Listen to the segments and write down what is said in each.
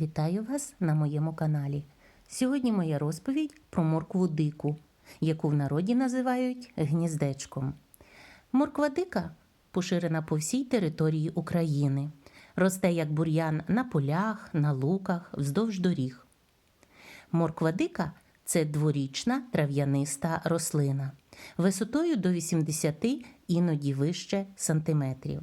Вітаю вас на моєму каналі. Сьогодні моя розповідь про моркву дику, яку в народі називають гніздечком. Морква дика поширена по всій території України. Росте як бур'ян на полях, на луках, вздовж доріг. Морква дика це дворічна трав'яниста рослина висотою до 80 іноді вище сантиметрів.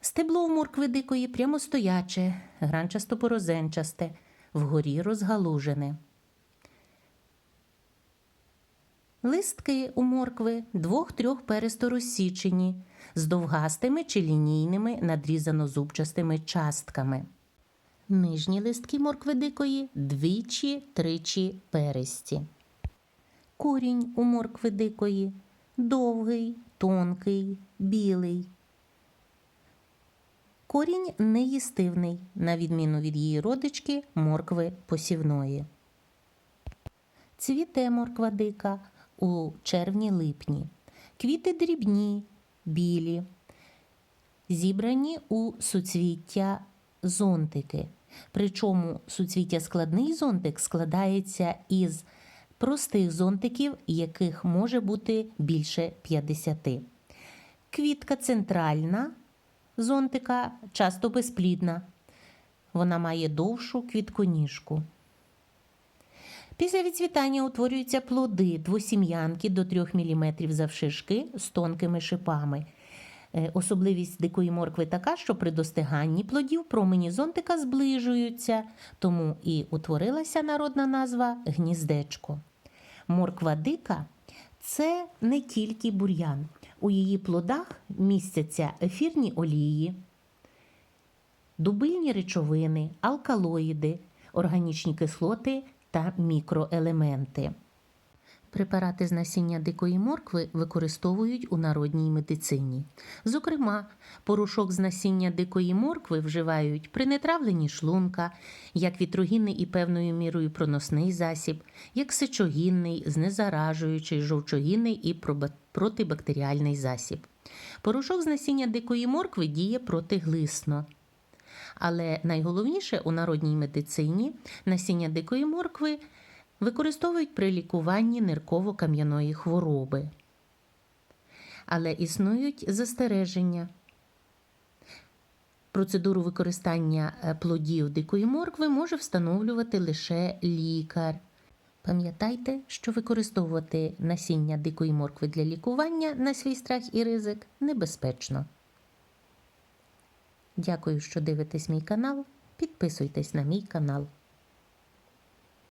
Стебло у моркви дикої прямостояче, гранчасто-порозенчасте, вгорі розгалужене. Листки у моркви двох-трьох пересто розсічені, з довгастими чи лінійними надрізано-зубчастими частками. Нижні листки моркви дикої двічі-тричі пересті. Корінь у моркви дикої довгий, тонкий, білий. Корінь неїстивний, на відміну від її родички моркви посівної. Цвіте морква дика у червні-липні. Квіти дрібні, білі, зібрані у суцвіття зонтики. Причому суцвіття складний зонтик складається із простих зонтиків, яких може бути більше 50. Квітка центральна зонтика часто безплідна. Вона має довшу квітконіжку. Після відцвітання утворюються плоди двосім'янки до 3 мм завшишки з тонкими шипами. Е, Особливість дикої моркви така, що при достиганні плодів промені зонтика зближуються, тому і утворилася народна назва гніздечко. Морква дика це не тільки бур'ян. У її плодах містяться ефірні олії, дубильні речовини, алкалоїди, органічні кислоти та мікроелементи. Препарати з насіння дикої моркви використовують у народній медицині. Зокрема, порошок з насіння дикої моркви вживають при нетравленні шлунка, як вітрогінний і певною мірою проносний засіб, як сечогінний, знезаражуючий, жовчогінний і протибактеріальний засіб. Порошок з насіння дикої моркви діє протиглисно. Але найголовніше у народній медицині насіння дикої моркви використовують при лікуванні нирково-кам'яної хвороби. Але існують застереження. Процедуру використання е, плодів дикої моркви може встановлювати лише лікар. Пам'ятайте, що використовувати насіння дикої моркви для лікування на свій страх і ризик небезпечно. Дякую, що дивитесь мій канал. Підписуйтесь на мій канал.